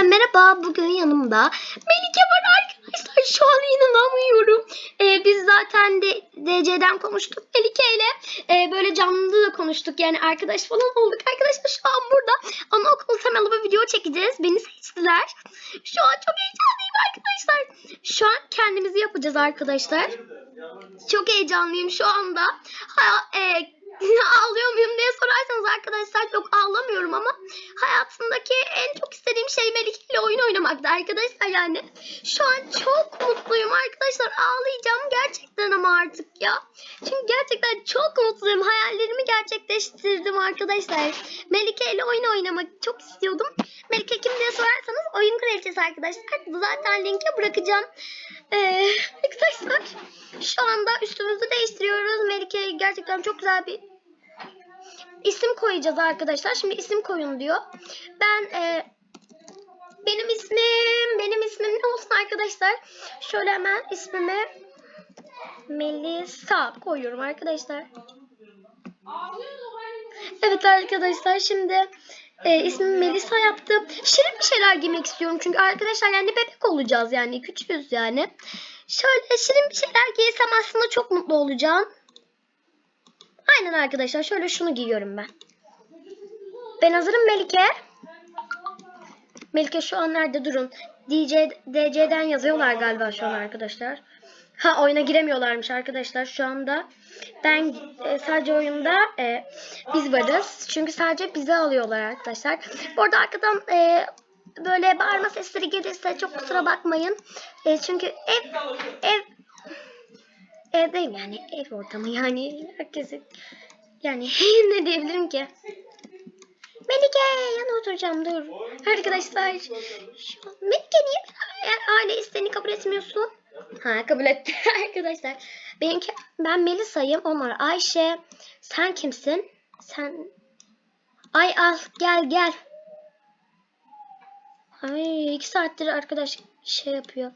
Herkese merhaba. Bugün yanımda Melike var arkadaşlar. Şu an inanamıyorum. Ee, biz zaten de DC'den konuştuk Melike ile. Ee, böyle canlı da konuştuk. Yani arkadaş falan olduk. Arkadaşlar şu an burada anaokulu temalı bir video çekeceğiz. Beni seçtiler. Şu an çok heyecanlıyım arkadaşlar. Şu an kendimizi yapacağız arkadaşlar. Çok heyecanlıyım şu anda. Ha, e, ağlıyor muyum diye sorarsanız arkadaşlar çok ağlamıyorum ama hayatımdaki en çok istediğim şey Melike ile oyun oynamakta arkadaşlar yani. Şu an çok mutluyum arkadaşlar ağlayacağım gerçekten ama artık ya. Çünkü gerçekten çok mutluyum hayallerimi gerçekleştirdim arkadaşlar. Melike ile oyun oynamak çok istiyordum. Melike kim diye sorarsanız oyun kraliçesi arkadaşlar. Zaten linki bırakacağım. Ee, arkadaşlar şu anda üstümüzü değiştiriyoruz. Melike gerçekten çok güzel bir isim koyacağız arkadaşlar. Şimdi isim koyun diyor. Ben e, benim ismim benim ismim ne olsun arkadaşlar? Şöyle hemen ismimi Melisa koyuyorum arkadaşlar. Evet arkadaşlar şimdi e, ismimi Melisa yaptım. Şirin bir şeyler giymek istiyorum çünkü arkadaşlar yani bebek olacağız yani küçüğüz yani. Şöyle şirin bir şeyler giysem aslında çok mutlu olacağım. Aynen arkadaşlar şöyle şunu giyiyorum ben. Ben hazırım Melike. Melike şu an nerede durun. DJ, DC'den yazıyorlar galiba şu an arkadaşlar. Ha oyuna giremiyorlarmış arkadaşlar şu anda. Ben e, sadece oyunda e, biz varız. Çünkü sadece bizi alıyorlar arkadaşlar. Bu arada arkadan e, böyle bağırma sesleri gelirse çok kusura bakmayın. E, çünkü ev ev evdeyim yani ev ortamı yani herkesin yani ne diyebilirim ki? Melike yana oturacağım dur. Arkadaşlar Melike niye aile isteğini kabul etmiyorsun? Ha kabul etti arkadaşlar. Benimki, ben Melisa'yım. Onlar Ayşe. Sen kimsin? Sen Ay al gel gel. Ay iki saattir arkadaş şey yapıyor.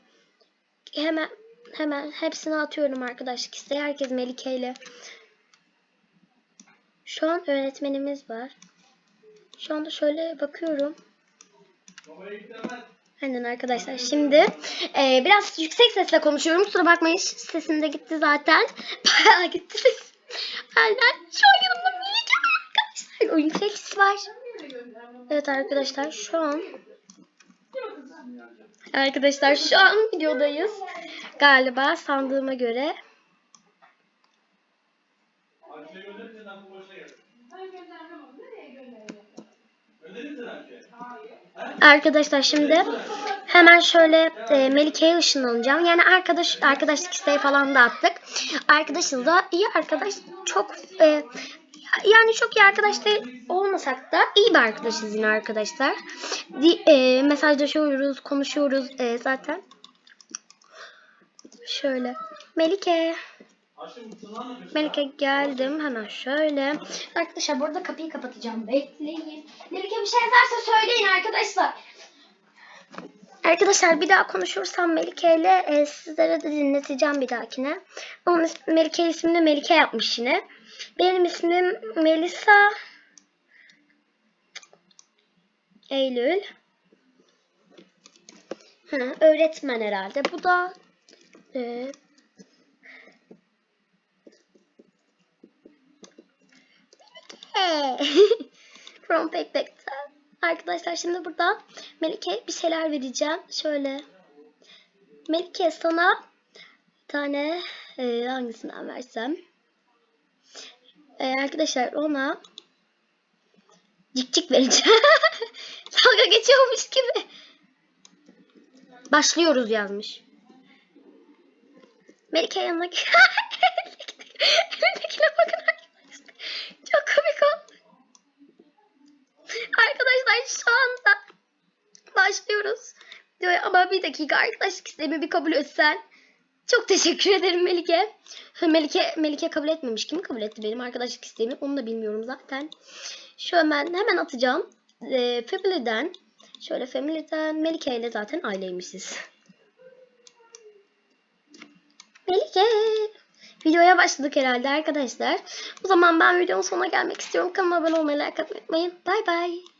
Hemen hemen hepsini atıyorum arkadaşlık isteği. Herkes Melike ile. Şu an öğretmenimiz var. Şu anda şöyle bakıyorum. Aynen arkadaşlar. Şimdi e, biraz yüksek sesle konuşuyorum. Kusura bakmayın sesim de gitti zaten. Bayağı gitti sesim. Aynen. Şu an yanımda var arkadaşlar. Oyun kredisi var. Evet arkadaşlar şu an Arkadaşlar şu an videodayız. Galiba sandığıma göre. Arkadaşlar şimdi hemen şöyle e, Melike'ye ışınlanacağım. Yani arkadaş arkadaşlık isteği falan da attık. Arkadaşız da iyi arkadaş. Çok e, yani çok iyi arkadaş değil olmasak da iyi bir arkadaşız yine arkadaşlar. Di, e, mesajlaşıyoruz, konuşuyoruz e, zaten. Şöyle. Melike. Melike geldim hemen şöyle. Arkadaşlar burada kapıyı kapatacağım. Bekleyin. Melike bir şey yazarsa söyleyin arkadaşlar. Arkadaşlar bir daha konuşursam Melike ile e, sizlere de dinleteceğim bir dahakine. Onun Melike ismini Melike yapmış yine. Benim ismim Melisa Eylül. Ha, öğretmen herhalde. Bu da e, From Backpack'ten. Arkadaşlar şimdi burada Melike bir şeyler vereceğim. Şöyle. Melike sana bir tane e, hangisinden versem? E, arkadaşlar ona cikcik vereceğim. Dalga geçiyormuş gibi. Başlıyoruz yazmış. Melike yanına Elindekine bakın arkadaşlar. Çok komik oldu. Arkadaşlar şu anda başlıyoruz. Diyor ama bir dakika arkadaşlık isteğimi bir kabul etsen. Çok teşekkür ederim Melike. Melike Melike kabul etmemiş. Kim kabul etti benim arkadaşlık isteğimi? Onu da bilmiyorum zaten. Şu hemen hemen atacağım. Ee, Family'den şöyle Family'den Melike ile zaten aileymişiz. Melike. Videoya başladık herhalde arkadaşlar. O zaman ben videonun sonuna gelmek istiyorum. Kanalıma abone olmayı, like atmayı unutmayın. Bay bay.